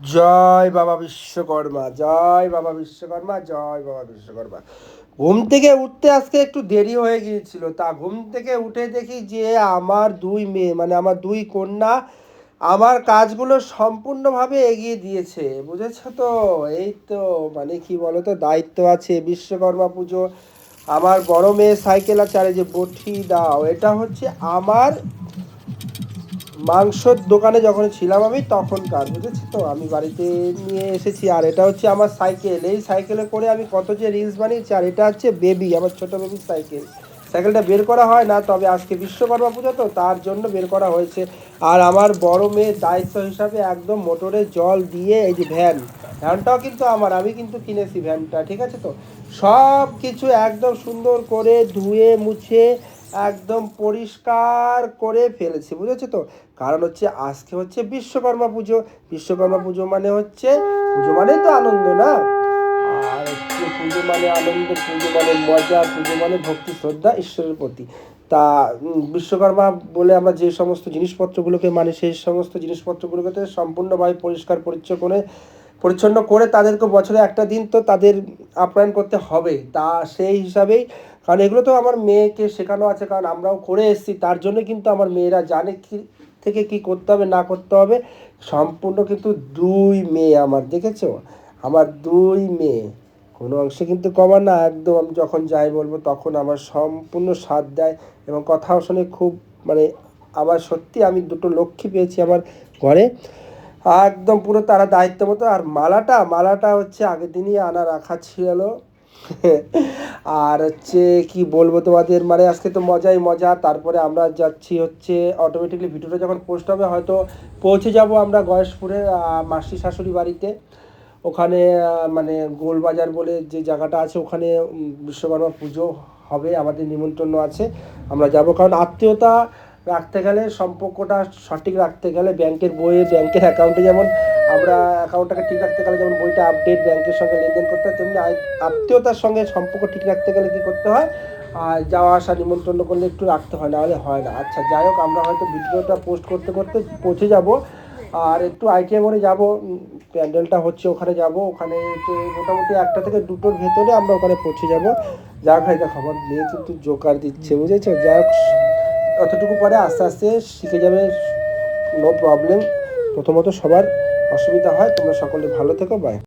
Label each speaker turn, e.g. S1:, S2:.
S1: জয় বাবা বিশ্বকর্মা, জয় বাবা বিশ্বকর্মা, জয় বাবা বিশ্বকর্মা। ঘুম থেকে উঠতে আজকে একটু দেরি হয়ে গিয়েছিল, তা ঘুম থেকে উঠে দেখি যে আমার দুই মেয়ে মানে আমার দুই কন্যা আমার কাজগুলো সম্পূর্ণভাবে এগিয়ে দিয়েছে, বুঝেছ তো? এই তো মানে কি বলো তো দায়িত্ব আছে, বিশ্বকর্মা পুজো, আমার বড় মেয়ে সাইকেল আছে আর যে বটি দাও, এটা হচ্ছে আমার মাংসর দোকানে যখন ছিলাম আমি, তখন তখনকার বুঝেছি তো। আমি বাড়িতে নিয়ে এসেছি। আর এটা হচ্ছে আমার সাইকেল। এই সাইকেলে করে আমি কত যে রিলস বানিয়েছি, আর এটা হচ্ছে বেবি আমার ছোট বেবির সাইকেল। সাইকেলটা বের করা হয় না, তবে আজকে বিশ্বকর্মা পুজো, তো তার জন্য বের করা হয়েছে। আর আমার বড় মেয়ের দায়িত্ব হিসাবে একদম মোটরে জল দিয়ে এই যে ভ্যান ভ্যানটাও কিন্তু আমার, আমি কিন্তু কিনেছি ভ্যানটা ঠিক আছে তো? সব কিছু একদম সুন্দর করে ধুয়ে, মুছে একদম পরিষ্কার করে ফেলেছি, বুঝেছ তো? কারণ হচ্ছে আজকে হচ্ছে বিশ্বকর্মা পুজো। বিশ্বকর্মা পুজো মানে হচ্ছে, পুজো মানে তো আনন্দ না? আর হচ্ছে পুজো মানে আনন্দ, পুজো মানে মজা, পুজো মানে ভক্তি, শ্রদ্ধা, ঈশ্বরের প্রতি। তা বিশ্বকর্মা বলে আমরা যে সমস্ত জিনিসপত্রগুলোকে মানে সেই সমস্ত জিনিসপত্রগুলোকে সম্পূর্ণভাবে পরিষ্কার, পরিচ্ছন্ন করে পরিচ্ছন্ন করে তাদেরকে বছরে একটা দিন তো তাদের আপ্যায়ন করতে হবে। তা সেই হিসাবেই কারণ এগুলো তো আমার মেয়েকে শেখানো আছে, কারণ আমরাও করে এসেছি, তার জন্য কিন্তু আমার মেয়েরা জানে কি থেকে কি করতে হবে, না করতে হবে। সম্পূর্ণ কিন্তু দুই মেয়ে আমার, দেখেছ? আমার দুই মেয়ে। কোনো অংশে কিন্তু কমা না, একদম আমি যখন যাই বলব তখন আমার সম্পূর্ণ সাথ দেয় এবং কথাও শুনে খুব মানে আমার সত্যি আমি দুটো লক্ষ্মী পেয়েছি আমার ঘরে। একদম পুরো তারা দায়িত্ব মতো আর মালাটা মালাটা হচ্ছে আগের দিনই আনা রাখা ছিল। আর হচ্ছে কি বলব তোমাদের মানে আজকে তো মজাই মজা, তারপরে আমরা যাচ্ছি হচ্ছে অটোমেটিকলি ভিডিওটা যখন পোস্ট হবে হয়তো পৌঁছে যাব আমরা গয়েশপুরে মাসি শাশুড়ি বাড়িতে। ওখানে মানে গোলবাজার বলে যে জায়গাটা আছে, ওখানে বিশ্বকর্মা পুজো হবে, আমাদের নিমন্ত্রণ আছে। আমরা যাব, কারণ আত্মীয়তা রাখতে গেলে, সম্পর্কটা সঠিক রাখতে গেলে ব্যাংকের বইয়ে, ব্যাংকের অ্যাকাউন্টে যেমন আমরা অ্যাকাউন্টটাকে ঠিক রাখতে গেলে যেমন বইটা আপডেট ব্যাংকের সঙ্গে লেনদেন করতে হয়, তেমনি আত্মীয়তার সঙ্গে সম্পর্ক ঠিক রাখতে গেলে কী করতে হয়? আর যাওয়া আসা, নিমন্ত্রণ করলে একটু রাখতে হয়, নাহলে হয় না। আচ্ছা যাই হোক, আমরা হয়তো ভিডিওটা পোস্ট করতে করতে পৌঁছে যাব। আর একটু আইটিএম করে যাব, প্যান্ডেলটা হচ্ছে ওখানে যাব, ওখানে মোটামুটি একটা থেকে দুটোর ভেতরে আমরা ওখানে পৌঁছে যাব। যা খাই দেখো আমার মেয়ে কিন্তু জোকার দিচ্ছে, বুঝেছ? যা অতটুকু পরে আস্তে আস্তে শিখে যাবে নো প্রবলেম প্রথমত সবার অসুবিধা হয়, তোমরা সকলে ভালো থেকো বাই